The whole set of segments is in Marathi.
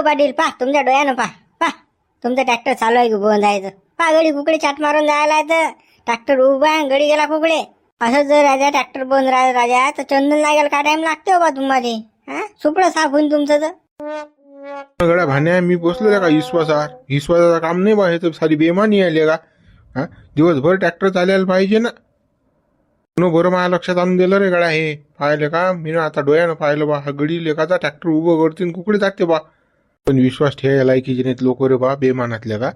हो पाटील पा तुमच्या डोळ्यानं पा पा तुमचं ट्रॅक्टर चालू आहे की बंद आहे पा गडी कुकडे चाट मारून जायला तर. ट्रॅक्टर उभा आहे गडी गेला कुकडे. असं जर राजा ट्रॅक्टर बंद राहिला राजा तर चंदन लागेल काय टाइम लागते बा तुम्हाला? हा? सुपडं साफ होईल तुमचं तर. गड्या भाण्या मी बसलो का विश्वासार विश्वासाचं काम नाही बा हे तर सारी बेमानी आली का? हा? दिवसभर ट्रॅक्टर चालायला पाहिजे ना. न बरं माझ्या लक्षात आणून दिलं रे गड्या हे. पाहिले का? मी ना आता डोळ्यानं पाहिलं बा हा गडी लेखाचा ट्रॅक्टर उभं करतील कुकडे जाते बा. पण विश्वास ठेवायला की नाहीत लोक रे बा बेमानातल्या का?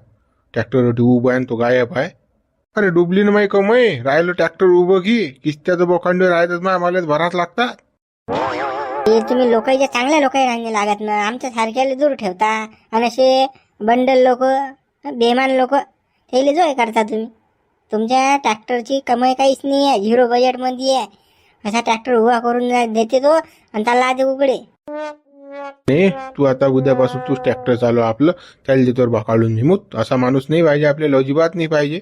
ट्रॅक्टर उभं आहे आणि तो गायब आहे. अरे डुबली ना माही कमय राहिलो ट्रॅक्टर उभं की किस्त्याचं बोखंड राहतात माय मला भरात लागतात. हे तुम्ही लोकांच्या चांगल्या लोकांना लागत ना. आमच्या सारख्याला दूर ठेवता. आणि असे बंडल लोक बेमान लोक त्याला जोय करता तुम्ही? तुमच्या ट्रॅक्टरची कमाई काहीच नाही आहे. झिरो बजेटमध्ये आहे. असा ट्रॅक्टर उभा करून देते तो आणि त्याला आधी उघडे. नाही तू आता उद्यापासून तूच ट्रॅक्टर चालव आपलं त्याला देतो बा काढून निमूत. असा माणूस नाही पाहिजे आपल्याला अजिबात नाही पाहिजे.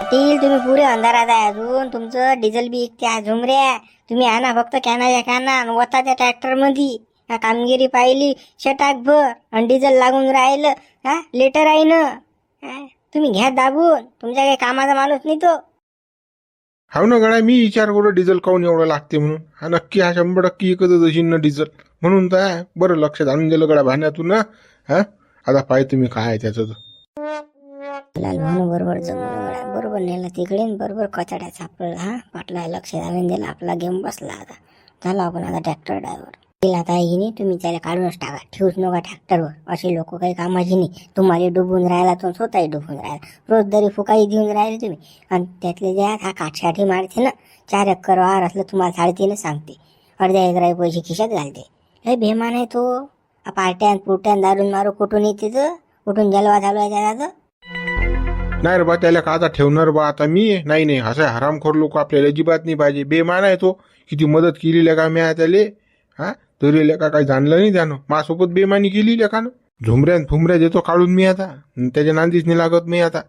पाटील तुम्ही पुरे अंधारात आहे अजून. तुमचं डिझेल बी त्या झुमऱ्या तुम्ही आणा फक्त कॅनाच्या कॅना आणि वता त्या ट्रॅक्टरमध्ये कामगिरी पाहिली शटाक भर आणि डिझेल लागून राहिलं. हा लेटर आहे ना. तुम्ही घ्या दाबून. तुमच्या काही कामाचा माणूस नाही तो. हाव ना गड्या मी विचार करू डिझेल काऊन एवढं लागते म्हणून? हा नक्की हा शंभर टक्के एकच असेल ना डिझेल म्हणून तर बरं लक्षात आणून दिलं गड्या भाण्यातून ना हा? आता पाय तुम्ही काय त्याचं तर. लाल म्हणून बरोबर जमलं गड्या. बरोबर नेलं तिकडे आणि बरोबर कचाड्या सापडला हा? पाटला लक्ष घालून दिला आपला गेम बसला आता. झाला आपण आता ट्रॅक्टर ड्रायव्हर तिला आता ही नाही तुम्ही त्याला काढूनच टाका. ठेवूच नका ट्रॅक्टरवर असे लोक काही कामाची नाही. तुम्हाला डुबून राहिला तो स्वतःही डुबून राहिला. रोज दरी फुकाही देऊन राहिले तुम्ही. आणि त्यातले ज्या हा काठसाठी मारते ना. चार एकर वार असलं तुम्हाला साडेतीनच सांगते. अर्ध्या एकराही पैसे खिशात घालते. लय बेमान आहे तो. पार्ट्यान पुरट्यान दारून मारू कुठून येते तर कुठून जलवा आहे त्याचा नाही रे बा त्याला का आता ठेवणार बा? आता मी नाही नाही. असं हरामखोर लोक आपल्याला अजिबात नाही पाहिजे. बेमान आहे तो. किती मदत केली लेका मी त्याले हा? तरी लेका काही जाणलं नाही त्यानं. माझ्यासोबत बेमानी केली लेकानं. झुमऱ्यान फुमऱ्या देतो काढून मी आता. त्याच्या नांदीच नाही लागत मी आता.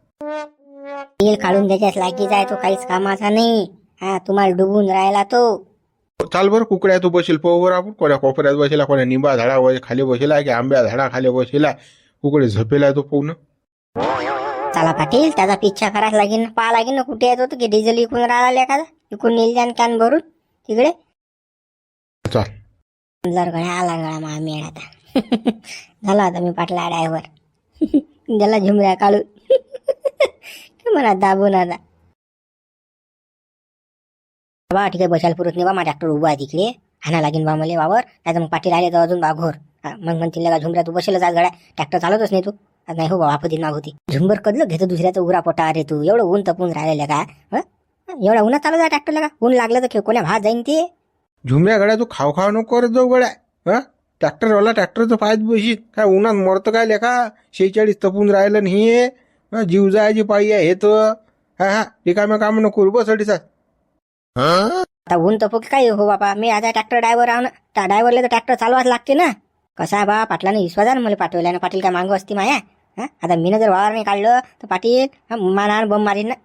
काढून त्याच्यात लाकीचा आहे तो. काहीच कामाचा नाही. हा तुम्हाला डुबून राहिला तो. चाल बरं कुकड्या तो बसेल पोवर आपण कोण्या कोपऱ्यात बसेला कोण्या निंबा झाडा खाली बसेला की आंब्या झाडा खाली बसेला कुकडे झपेला तो पाहून चला पाटील त्याचा पिच्छा करायला लागेल पाहा लागेल ना कुठे येत होतं की डिझेल इकून राहिला एखादा इकून नेल जाण कॅन भरून तिकडे. चाल. जर गळ्या आला गळा मा मेळ आता झाला आता मी पाटला ड्रायव्हर त्याला झुमऱ्या काढून. म्हणा दाबून आता. बा ठीक आहे बसायला पुरत नाही बा माझा डॉक्टर उभा आहे तिकडे. हाना लागेन बा मला वावर नाही मग पाठी राहिले तर अजून बा घोर. मग म्हणतील का झुमऱ्या तू बसेल आज गड्या. ट्रॅक्टर चालवतच नाही तू. नाही हो बाबा आपदी नाग होती. झुंबर कधलं घेतो दुसऱ्याचा उरा पोटा? अरे तू एवढं ऊन तपून राहिलेलं का? हं? एवढा उन्हात चालू जा ट्रॅक्टरला का ऊन लागलं तर कोण्या भात जाईन ते? झुमऱ्या गड्या तू खाव खाव नको करत जाऊ गड्या. हा? ट्रॅक्टरवाला ट्रॅक्टरचं पायच बशीत काय उन्हात मरतं काय लेखा शेहेचाळीस तपून राहिलं नाही जीव जायची पायी आहे हे तर. हा हा रिकाम्या काम नको करू बस आता ऊन तपू की काय हो बाबा मी आता ट्रॅक्टर ड्रायव्हर आहो ना त्या ड्रायव्हरला तर ट्रॅक्टर चालवाच लागते ना. कसा आहे बा पाटलाने विश्वासानं मला पाठवल्या ना पाटील काय मागू असती माया? हा? आता मीनं जर वावर नाही काढलं तर पाटील मानान बम मारीन ना.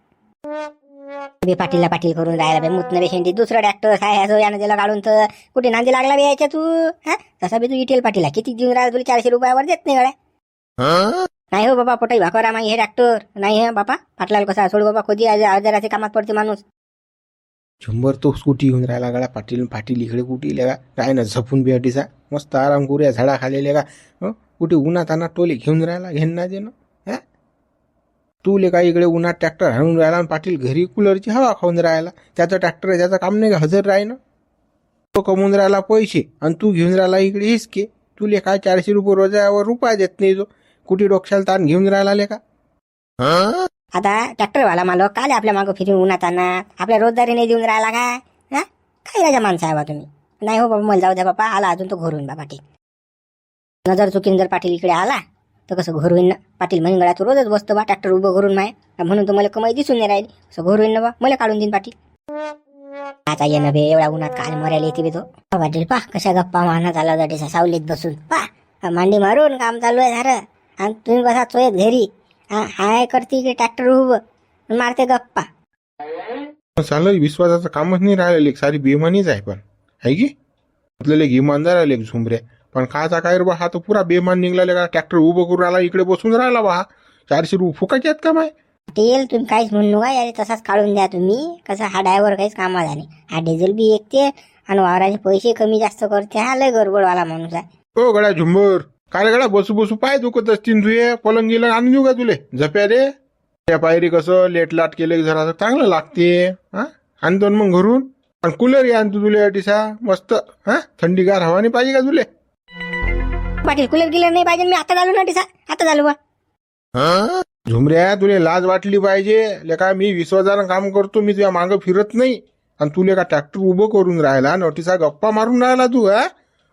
बे पाटीलला पाटील करून राहिला बे मुतनं बे शेंडी. दुसरं ट्रॅक्टर काय असं यानं दिलं काढून तर. कुठे नांदी लागला बे यायच्या तू? हा? तसा बी तू इटेल पाटीला किती देऊन राहिला तुला चारशे रुपयावर देत नाही गड्या? नाही हो बाबा पोटाई भाकरा मागे हे ट्रॅक्टर नाही हे बापा पाटलाल कसा सोड बाबा कधी आजाराचे कामात पडते माणूस. शंभर तो स्कूटी घेऊन राहिला गळा पाटील पाटील इकडे कुठे लेगा काय ना झपून बिहाटीचा मस्त आराम करूया झाडा खाली का कुठे उन्हात आणा टोले घेऊन राहिला घेणार ना ना हा? तू ले काय इकडे उन्हात ट्रॅक्टर हाणून राहिला आणि पाटील घरी कूलरची हवा खाऊन राहिला. त्याचं ट्रॅक्टर आहे त्याचं काम नाही का? हजर राही ना तो कमवून राहिला पैसे आणि तू घेऊन राहिला इकडे हिसके. तुले काय चारशे रुपये रोजावर रुपया देत नाही तो? कुठे डोक्याला ताण घेऊन राहिला ले का आता ट्रॅक्टरवाला मालक काल आपल्या मागं फिरून उन्हात आणा आपल्या रोजदारी नाही देऊन राहिला काय हा? काय राजा माणसं आहे बा तुम्ही? नाही हो बाबा मला जाऊ द्या बापा आला अजून तो घरून बा पाटील. नजर चुकीन जर पाटील इकडे आला तर कसं घर होईन ना पाटील म्हणून गळ्यात रोजच बसतो बा ट्रॅक्टर उभं करून माय. म्हणून तुम्हाला मला कमाई दिसून नाही राहिली. असं घर होईन ना बा मला काढून देईन पाटील. आता ये ना बे एवढ्या उन्हात काय मरायला येते बे तो. हा, पाटील पा कशा गप्पा मारण्यात आला जाते सावलीत बसून. पा मांडी मारून काम चालू आहे झालं आणि तुम्ही बसा चोयत घरी. हा हाय करते की ट्रॅक्टर उभं. मारते गप्पा. चाललं विश्वासाचं कामच नाही राहिलं लेख सारी बेमानीच आहे पण. आहे की? आपल्याला इमानदार आले झुमऱ्या पण काचा काय रे बा हा तर पुरा बेमान निघाला का? ट्रॅक्टर उभं करून राहिला इकडे बसून राहिला बा. हा. चारशे रुपये फुकायचे आहेत का माय? तेल तुम्ही काहीच म्हणू नका यार तसाच काढून द्या तुम्ही. कसं हा ड्रायव्हर काहीच कामाला नाही. हा डिझेल बी एकते आणि वावराचे पैसे कमी जास्त करते. हा लय गडबडवाला माणूस आहे. ओ गड्या झुंबर. काय गड्या बसू बसू पाय दुखत असतील तुये पलंगीला आणून देऊ का तुले? झप्या रे. त्या पायरी कसं लेट लाट केलं की जरा चांगलं लागते हा? आणतो ना मग घरून. आणि कूलर आणतो तुले टिसा. मस्त हा? थंडीगार हवा नाही पाहिजे का तुले? पाटील कुलर गिलर नाही पाहिजे मी आता झालो ना टिसा. आता झालो बा. झुमऱ्या तुले लाज वाटली पाहिजे. लेका मी विश्वासानं काम करतो मी तुझ्या मागं फिरत नाही. आणि तुले का ट्रॅक्टर उभं करून राहिला? नोटीसा गप्पा मारून राहिला तू हा?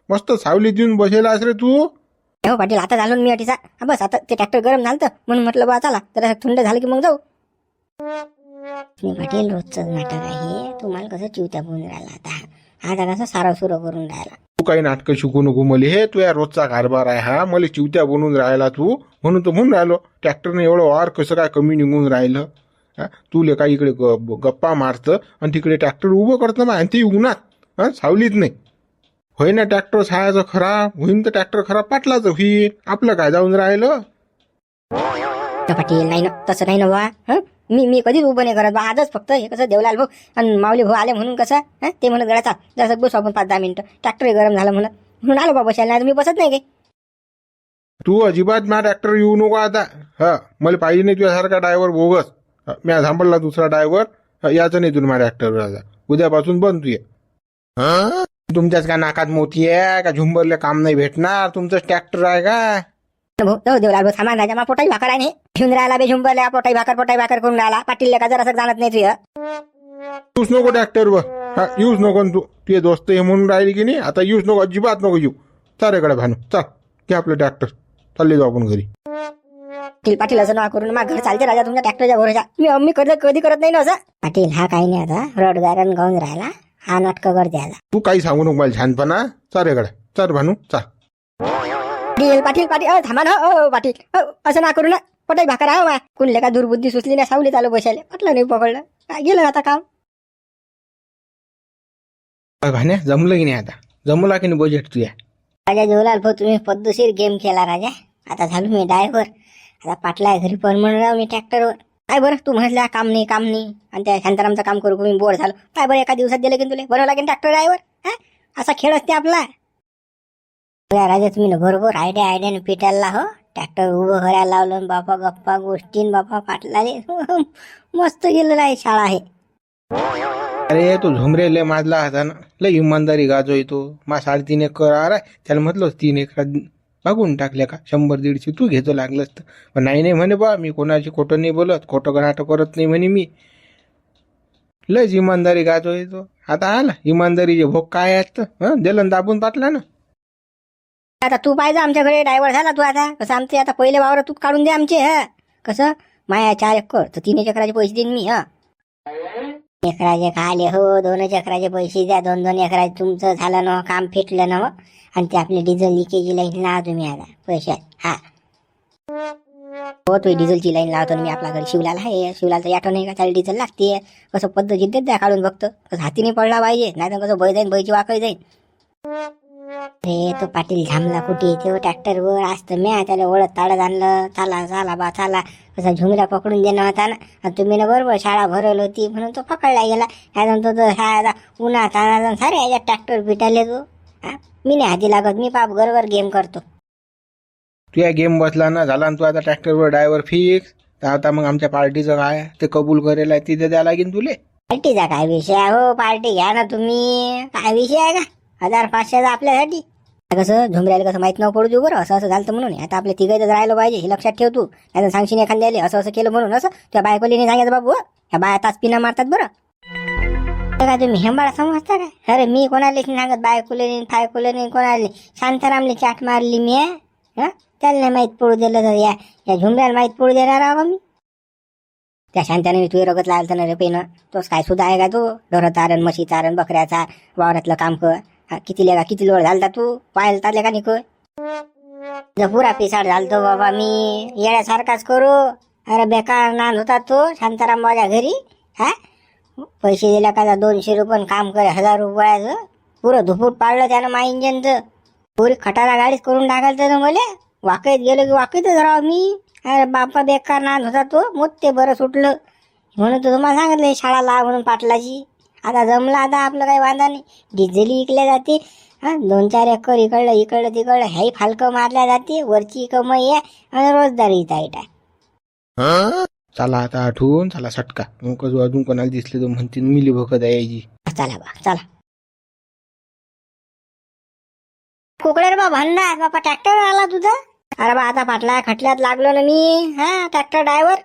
मस्त सावली देऊन बसेलास रे तू. हो पाटील आता झालो ना मी अटीसा हा बस आता ते ट्रॅक्टर गरम झालं म्हणून म्हटलं बा चला जरा थंड झालं की मग जाऊ. पाटील रोजच नाटक आहे. तुम्हाला कसं चिवत्या बोलून राहिला आता? आता कसं सारा सुरू करून राहिला. तू काही नाटकं शिकू नको मले हे तुझ्या रोजचा कारभार आहे हा. मला चिवत्या बनवून राहिला तू म्हणून तर म्हणून राहिलो. ट्रॅक्टरने एवढं वार कसं काय कमी निघून राहिलं? हा तू ले काय इकडे ग- गप्पा मारतं आणि तिकडे ट्रॅक्टर उभं करतं मग आणि ते उन्हात हा सावलीत नाही. होय ना ट्रॅक्टर छायाचं खराब? होईन तर ट्रॅक्टर खराब पाटलाचं होईल आपलं काय जाऊन राहिलं? तर पाटील नाही ना तसं नाही ना बा हं? मी मी कधीच उभं नाही करत बा आजच फक्त हे कसं देवलाल भाऊ आणि माऊली भाऊ आले म्हणून कसं हं? ते म्हणत गळाचा जसं बसू आपण पाच दहा मिनिटं. ट्रॅक्टर गरम झालं म्हणत. म्हणून आलो बा बसायला नाही तर मी बसत नाही काही. तू अजिबात माझा ट्रॅक्टर येऊ नको आता. हा मला पाहिजे नाही तुझ्यासारखा ड्रायव्हर बोगस. हा, मी थांबडला दुसरा ड्रायव्हर याचं नाही तुला माझ्या ट्रॅक्टरवर आता. उद्यापासून बंद तू ये. हा? तुमच्याच का नाकात मोती आहे का झुंबरले काम नाही भेटणार? तुमचं ट्रॅक्टर आहे का? भाऊ जाऊ देवलाल भाऊ सामान राजा मा पोटाई भाकर आहे नाही घेऊन राहिला बे झुंबरल्या पोटाई भाकर पोटाई भाकर करून राहिला. पाटील का जरा जाणत नाही तुझं? येऊच नको ट्रॅक्टरवर हा येऊच नको न तू. तुझे दोस्त हे म्हणून राहिली की नाही आता येऊच नको अजिबात नको येऊ चालेकडे भानू चल. घे आपलं ट्रॅक्टर चालले जाऊ आपण घरी. पाटील पाटील असं ना करून मग घर चालते राजा तुमच्या ट्रॅक्टरच्या भरोशा मी मी कधी कधी करत नाही ना असं? पाटील हा काही नाही आता. रडगारण गाऊन राहिला. हा नाटक कर द्यायला तू काही सांगू नको मला छानपणा. चालेकडे चल भानू चाल पाटील पाटील पाटील अ, थांबा ना ओ पाटील. अ, असं ना करू ना. पटाई भाकर आहे मा. कुणले का दुर्बुद्धी सुचली ना सावलीत आलो बसायला. म्हटलं नाही पकडलं. काय गेलं आता काम? अ, भान्या जमलं की नाही आता? जमला की नाही बजेट तुझ्या? राजा जेवलाल भाऊ तुम्ही पद्धतशीर गेम खेळला राजा. आता झालो मी ड्रायव्हर आता पाटला घरी पण म्हणून राव मी ट्रॅक्टरवर काय बरं? तू म्हटलं काम नाही काम नाही. आणि त्या शांतारामचं काम करू मी बोर झालो. काय बरं एका दिवसात दिलं की तुला? बरं लागेल ट्रॅक्टर ड्रायव्हर हा? असा खेळ असते आपला. राजा तुम्ही बरोबर आयडिया आयडियाने पेटायला हो ट्रॅक्टर उभं करायला लावलं. बापा गप्पा गोष्टीन बापा फाटला रे मस्त गेलेलं आहे शाळा आहे अरे तो झुमरे लय माजला होता ना? लय इमानदारी गाजो येतो मा साडेतीन एकर आर आहे. त्याला म्हटलं तीन एकर. मागून टाकल्या का? शंभर दीडशे तू घेतो लागलंच तर. पण नाही नाही म्हणे बा मी कोणाची खोटं नाही बोलत खोटं नाटक करत नाही म्हणे मी. लयच इमानदारी गाजो येतो आता आला इमानदारीचे भोग काय आहेत हं? दिलं दाबून पाटला ना. आता तू पाहिजे आमच्याकडे ड्रायव्हर झाला तू आता. कसं आमचे आता पहिले वावर तू काढून दे आमचे हा? कसं? माया चार एकर तर तीन चक्राचे पैसे देईन मी हा? एकराचे खाले हो दोन चक्राचे पैसे द्या दोन दोन एकराचे तुमचं झालं ना काम फिटलं ना आणि ते आपले डिझेल लिकेजी लाईन लावा तुम्ही आता पैशात हा. हो तुम्ही डिझेलची लाईन लावतो मी आपल्या घरी शिवलाला आहे. शिवलाला तर नाही का? त्याला डिझेल लागते कसं पद्धतीत देत द्या काढून बघतो कसं हातीने पडला पाहिजे नाही तर कसं बळ जाईन बैची वाकळी जाईन. रे तो पाटील थांबला कुठे? येते ट्रॅक्टरवर आज तर म्या त्याला ओळख ताडत आणलं. चाला चाला बा चाला. कसा झुमीला पकडून देणं होता ना. आणि तुम्ही ना बरोबर शाळा भरवली होती म्हणून तो पकडला गेला. यातून तो तर शाळा उन्हा ताना सारे याच्यात ट्रॅक्टर पिटायले तू हा? मी नाही हाती लागत मी पाप बरोबर गेम करतो. तू या गेम बसला ना झाला ना तू आता ट्रॅक्टरवर ड्रायव्हर फिक्स तर आता मग आमच्या पार्टीचं काय? ते कबूल करेल आहे तिथे द्या लागेल तुले. पार्टीचा काय विषय आहे हो? पार्टी घ्या ना तुम्ही. काय विषय आहे का? हजार पाचशेचा आपल्यासाठी. कसं झुमऱ्याला कसं माहीत न पडू देऊ बरं असं असं झालं तर म्हणून. आता आपल्या तिघायचं राहिलं पाहिजे हे लक्षात ठेव तू. नाही तर सांगशील एखाद्याला असं असं केलं म्हणून असं. त्या बायकोलीने सांगायचं बाबू ह्या बाया तास पिना मारतात बरं. काय तुम्ही हेंबाळा समजता काय? अरे मी कोणालाच नाही सांगत बायकोले नाही कोणाले. नाही कोणाला शांतारामले चाट मारली मी हा? त्याला नाही माहीत पडू दिलं तर या या झुमऱ्याला माहीत पडू देणार आहो मी. त्या शांताने मी तुझे रगत लागलं ना रे पेनं. तोच काय सुद्धा आहे का तू? ढोरं तारण म्हशी तारण बकऱ्याचा वावरातलं काम कर. हा, किती लेगा किती लोड झालता तू? पाहायला तारले का निकोय पुरा पिसाड झालतो बाबा मी. येण्यासारखाच करू. अरे बेकार नांद होता तो शांताराम माझ्या घरी. हा? पैसे दिल्या का दोनशे रुपये काम करे हजार रुपयाचं पुरं धुपूट पाडलं त्यानं मा इंजनचं पुरी खटारा गाडीच करून टाकाल त्यानं मले. वाकईत गेलो की वाकईतच राव मी. अरे बापा बेकार नान होता तो. मोठे बरं सुटलं. म्हणून तर तुम्हाला सांगितलं शाळा लाव म्हणून पाटलाची. आता जमलं आता आपलं काही वांधा नाही. डिझेली इकल्या जाते. हा दोन चार एकर इकडलं इकडलं तिकडलं ह्याही फालकं मारल्या जाते. वरची कमाई आहे आणि रोजदारी इथं आहे. चला आता आठवून चला सटका. मग कसं अजून कोणाला दिसले तर म्हणतील मिली भकत आहे यायची. चला बा चला. कुकडे बा भन्नास बापा ट्रॅक्टर आला तुझा? अरे बा आता पाटला खटल्यात लागलो ना मी. हा ट्रॅक्टर ड्रायव्हर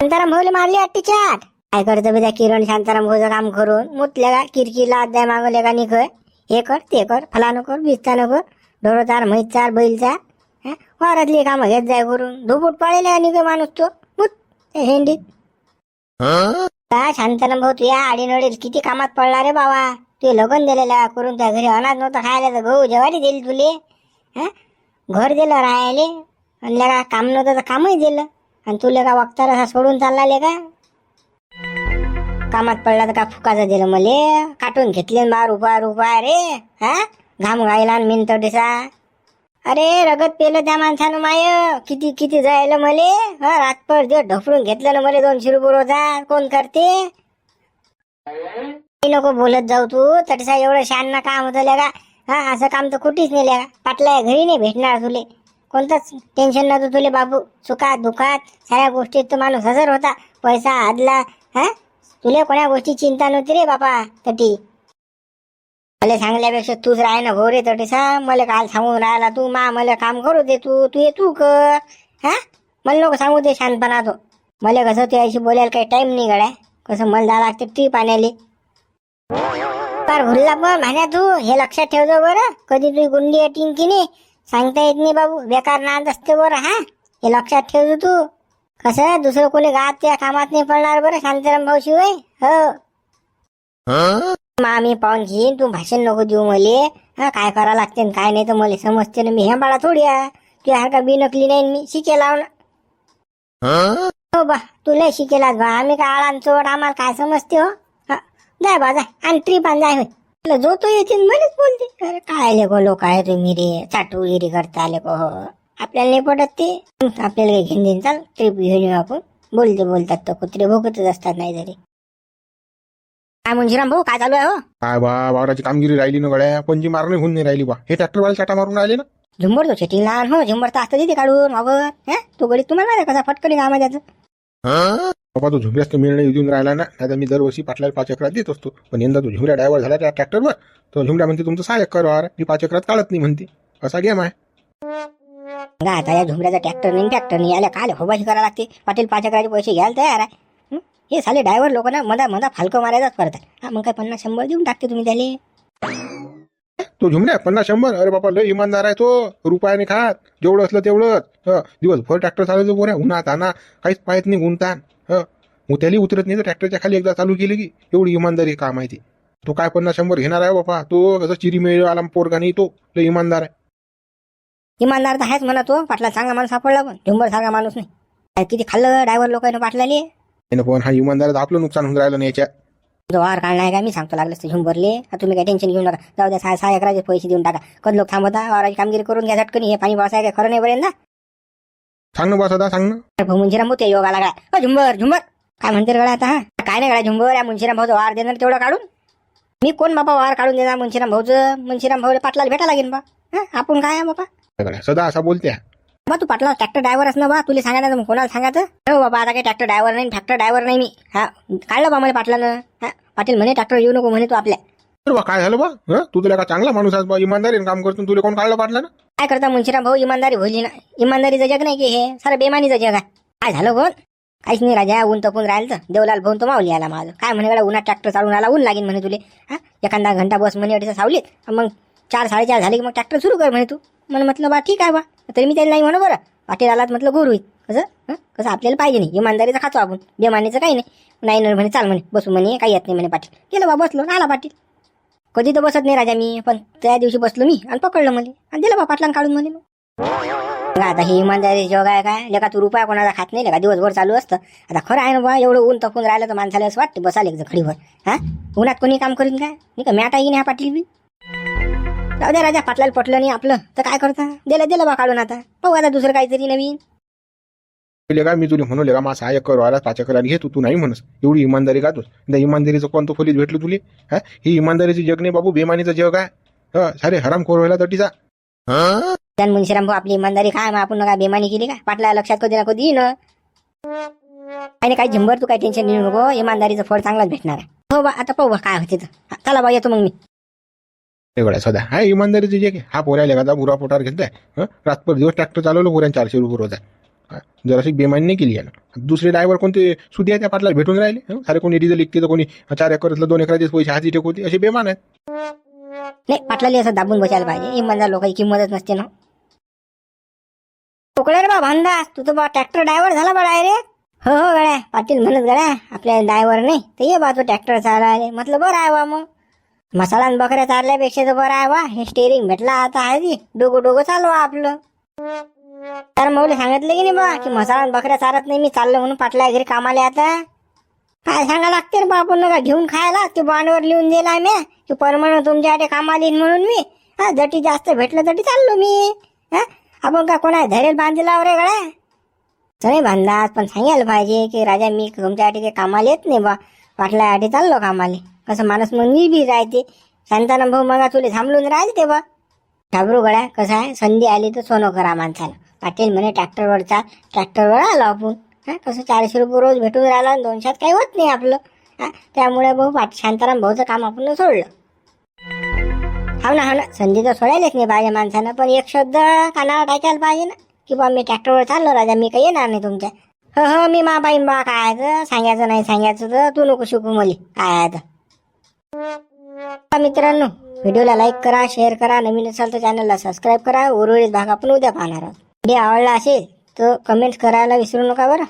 शांताराम भाऊले मारली अट्टी चाट काय करतो बी त्या किरण शांताराम भाऊचं काम करून मुतल्या का किरकिला अध्याय मागवले का निघ हे कर ते कर फलानं कर बिस्तानं कर ढोरो चार म्हैस चार बैल चार हा? काम कामं घेत जाय करून धुपूट पाळलेले का निघ माणूस तो. मुत हेंडीत का शांताराम भाऊ तुया आडीनडील किती कामात पडला रे बाबा तू लगन दिलेला करून त्या घरी अनाज नव्हतं खायला तर गहू जेवारी दिली तुले. हा? घर दिलं राहायले. आणि का काम नव्हतं तर कामही दिलं. आणि तुले का वक्तार असा सोडून चालला का कामात पडला तर का फुकाचं दिलं मले? काटून घेतले बार बा रुपया रे हा? घाम गायला तो दिसा अरे रगत पेलं त्या माणसानं माय. किती किती जायला मले? हा रातभर दिवस ढकलून घेतलं ना मले दोनशे रुपये रोजा. कोण करते? काही नको बोलत जाऊ तू. तटसा एवढं शान काम होतं का? हा असं काम तर कुठेच नाही का? पाटला घरी नाही भेटणार तुले. कोणतंच टेन्शन नव्हतं तुले बाबू. सुखात दुखात साऱ्या गोष्टीत तो माणूस हजर होता. पैसा आदला हा? तुला कोण्या गोष्टी चिंता नव्हती रे बापा तटी? मला सांगल्यापेक्षा तूच राह ना हो रे तटी सांग मला काल सांगून राहिला तू मा मला काम करू दे तू तू ये तू कर. हा? मला नको सांगू दे शांतपणा तो मला कसं त्याशी बोलायला काही टाइम नाही गड्या. कसं मला जा लागते ती पाण्याली. पार भुलला पण म्हण्या तू. हे लक्षात ठेवतो बरं. कधी तुझी गुंडी येतील की नाही सांगता येत नाही बाबू. बेकार नाद असते बरं हा? हे लक्षात ठेवतो तू. कसं दुसरं कोणी गात त्या कामात नाही पडणार बरं? शांताराम भाऊ शिवाय हो. आम्ही पाहून घेईन. तू भाषण नको देऊ मले. हा काय करा लागते न काय नाही तर मला समजते ना मी हे बाळा थोडी आहे. तुझ्या सारखा बिनकली नाही न मी शिकेला ना हो? बा तुला शिकेलाच बा. आम्ही काय आळान चोट आम्हाला काय समजते हो? हा, जाय बा जाय. आणि ट्रीप आण जाय होय. तुला जो तो येते न मलाच बोलते. अरे काय लेको लोक आहे तुम्ही रे? चाटूगिरी करता आले को हो. आपल्याला नाही पटत ते. आपल्याला काही घेऊन देईन चाल. ट्रिप घेऊन येऊ आपण. बोलते बोलतात तर कुत्रे भोगतच असतात नाही तरी. काय मुंजीराम भाऊ काय चालू आहे हो? काय बा वावराची कामगिरी राहिली ना गड्या. पंची मारणे होऊन नाही राहिली बा. हे ट्रॅक्टरवाले चाटा मारून राहिले ना. झुंबर तो शेटिंग लहान हो. झुंबर तर असतं तिथे काढून वावर हा? तो गडी तुम्हाला माहिती आहे कसा फटकली काम आहे त्याचं बाबा तो झुमऱ्याच तर मिळणे देऊन राहिला ना. नाही मी दरवर्षी पाटला पाच एकरात देत असतो. पण यंदा तो झुमऱ्या ड्रायव्हर झाला त्या ट्रॅक्टरवर. तो झुमऱ्या म्हणते तुमचं सहा एकर. मी पाच एकरात काढत नाही म्हणते. असा गेम आहे. आता या झुंबऱ्याचा ट्रॅक्टर नाही ट्रॅक्टर नाही याला काय होबाशी करायला लागते. पाटील पाच अकराचे पैसे घ्यायला तयार आहे. हे? साले ड्रायव्हर लोक ना मधा मधा फालकं मारायचाच करतात. हा मग काय पन्नास शंभर देऊन टाकते तुम्ही त्याले? तो झुमऱ्या पन्नास शंभर? अरे बापा लय इमानदार आहे तो. रुपयाने खात जेवढं असलं तेवढंच. दिवसभर ट्रॅक्टर चालवतो बोऱ्या उन्हात आणा काहीच पाहत नाही गुंतान. हं मग त्याला उतरत नाही तर ट्रॅक्टरच्या खाली एकदा चालू केली की एवढी इमानदारी काम आहे ते. तो काय पन्नास शंभर घेणार आहे बापा? तो कसं चिरी मिळ आला पोरगा नाही तो लय इमानदार आहे. इमानदार तर आहेच म्हणा तो पाटला चांगला माणूस सापडला पण. झुंबर सारखा माणूस नाही. काय किती खाल्लं ड्रायव्हर लोकांनी पाटलाले त्यानं पण हा इमानदार आपलं नुकसान होऊन राहिलं नाही याच्या जो वार काढणार का मी सांगतो लागलं ते झुंबरले. आता तुम्ही काय टेन्शन घेऊ नका. जाऊ द्या सहा सहा एकराचे पैसे देऊन टाका. कधी लोक थांबवता वाराची कामगिरी करून घ्या झटकन. हे पाणी काय खरं नाही बरेल ना. सांग ना बा सदा सांग ना. मुंशीराम भाऊ ते योगा लागा अ झुंबर झुंबर. काय म्हणते रे गड्या आता हा? काय नाही गड्या झुंबर. या मुंशीराम भाऊचं वार देणार तेवढं काढून. मी कोण बाबा वार काढून देणार मुंशीराम भाऊचं? मुंशीराम भाऊ पाटलाला भेटा लागेल बा. हा? आपण काय आहे बाबा सगळ्या सदा असा बोलते. हा. बा तू पाटला ट्रॅक्टर ड्रायव्हर असं बा तुला सांगायचं मग कोणाला सांगायचं? हो बाबा आता काही ट्रॅक्टर ड्रायव्हर नाही ट्रॅक्टर ड्रायव्हर नाही मी. हा काढलं बा मला पाटलानं. हा पाटील म्हणे ट्रॅक्टर येऊ नको म्हणे तू आपल्या. अरे बा काय झालं बा? हं? तू तुला का चांगला माणूस आहेस बा इमानदारीने काम करतो तुला कोण काढलं पाटलं ना काय करता मुंशीराम भाऊ? इमानदारी होईल ना. इमानदारीचं जग नाही की हे. सारं बेमानीचं जग आहे. काय झालं कोण काहीच नाही राजा ऊन तपून राहिलं तर. देवलाल भाऊन तो माऊली आला माझं. काय म्हणे गड्या उन्हात ट्रॅक्टर चालून आला ऊन लागेल म्हणे तुले. हा एखादा घंटा बस म्हणे अडीच सावलीत. मग चार साडेचार झाले की मग ट्रॅक्टर सुरू कर म्हणे तू. मला म्हटलं बा ठीक आहे बा. तरी मी त्याला नाही म्हणू बरं. पाटील आलात म्हटलं गुरु होईल. कसं? हं? कसं? आपल्याला पाहिजे नाही. इमानदारीचं खातो आपण. बेमानीचं काही नाही. नाही ना म्हणे चाल म्हणे. बसू म्हणे काही येत नाही म्हणे पाटील. गेलं बा बसलो. आणि आला पाटील. कधी तर बसत नाही राजा मी पण त्या दिवशी बसलो मी आणि पकडलं मला. आणि दिलं बा पाटलान काढून मला मग. आता हे इमानदारी जग आहे काय? लेका तू रुपया कोणाचा खात नाही का दिवसभर चालू असतं. आता खरं आहे ना बा एवढं ऊन तपून राहिलं तर माणसाला असं वाटते बसाल एक खडीवर. हा? उन्हात कोणी काम करीन काय? नाही का? मॅट आहे की नाही हा पाटील बी. जाऊ द्या राजा पाटलाला पटलं नाही आपलं. तर काय करता? दिलं दिलं बा काढून आता. पाहू आता दुसरं काहीतरी नवीन. का मी तुला म्हणले का माझा सहा एकर वाला पाच एकर घे तू तू नाही म्हणस. एवढी इमानदारी का तू? त्या इमानदारीचं कोणतं खोलीत भेटलं तुले? हा? ही इमानदारीचं जग नाही बाबू बेमानीचं जग आहे. हा सारे हराम खोर व्हायला तटीचा. त्यान मुंशीराम भाऊ आपली इमानदारी काय? मग आपण काय बेमानी केली का? पाटला लक्षात कधी ना कधी येईन. आणि काही झंबर तू काही टेन्शन घेऊ नको. इमानदारीचं फळ चांगलाच भेटणार आहे. हो बा आता पाहू बा काय होते तर. हा, चला बा येतो मग मी. एवढा सदा हा इमानदारी जग की? हा पोऱ्या लेखाचा बुरा पोटार घेतलाय रातभर दिवस ट्रॅक्टर चालवलं पोऱ्या चारशे रुपये रोज आहे. जराशी बेमानी नाही केली यानं. दुसरे ड्रायव्हर कोणते? सुद्या त्या पाटला भेटून राहिले सारे कोणी डिझेल इकते तर कोणी चार एकरातलं दोन एकराचे पैसे हाती टेकवते असे बेमान आहेत. नाही पाटलाली असं दाबून बसायला पाहिजे. इमानदार लोकांची किंमतच नसते ना. पकडे रे बा भांडा. तू तर बा ट्रॅक्टर ड्रायव्हर झाला बा डायरेक्ट हो हो गड्या. पाटील म्हणत गड्या आपल्या ड्रायव्हर नाही. तर ये बा तो ट्रॅक्टर चालवायला. म्हटलं बरं आहे बा मग. मसाला बकऱ्या चालल्यापेक्षा तर बरं आहे बा. हे स्टेरिंग भेटला आता आहे ती. डोगं डोगो चालवा आपलं. तर मग सांगितलं की नाही बा की मसाला बकऱ्या चालत नाही मी चाललो म्हणून पाटल्या घरी कामाला आता. काय सांगा लागते रे बा आपण नका घेऊन खायला. ते बॉन्डवर लिहून दिला मी. की परमानंट तुमच्यासाठी कामाला येईन म्हणून मी. हा जटी जास्त भेटलं तटी चाललो मी. हा आपण का कोणा धरेल बांधला रे गळ्या नाही बांधलात पण सांगायला पाहिजे की राजा मी तुमच्यासाठी काही कामाला येत नाही बा. पाटल्यासाठी चाललो कामाले. कसं माणूस मग मी बी राहते संतान भाऊ मग तुले थांबलून राहते ते घाबरू गड्या कसं आहे? संधी आली तर सोनं करा माणसाला. पाटील म्हणे ट्रॅक्टरवर चाल ट्रॅक्टरवर आलो आपण. हां कसं चारशे रुपये रोज भेटून राहिला आणि दोनशात काही होत नाही आपलं. हां त्यामुळे भाऊ पाट शांताराम भाऊचं काम आपण सोडलं. हो ना हो ना. संधी तर सोडायलाच नाही पाहिजे माणसानं पण एक शब्द कानावर टाकायला पाहिजे ना. की बा मी ट्रॅक्टरवर चाललो राजा मी काही येणार नाही तुमच्या. हो हो मी मा बाई बा काय सांगायचं नाही सांगायचं तर तू नको शिकू मली. काय आहे तर? मित्रांनो व्हिडिओला लाईक करा शेअर करा. नवीन असाल तर चॅनलला सबस्क्राईब करा. उर्वरित भाग आपण उद्या पाहणार आहोत. व्हिडिओ आवडला असेल तर कमेंट करायला विसरू नका बरं.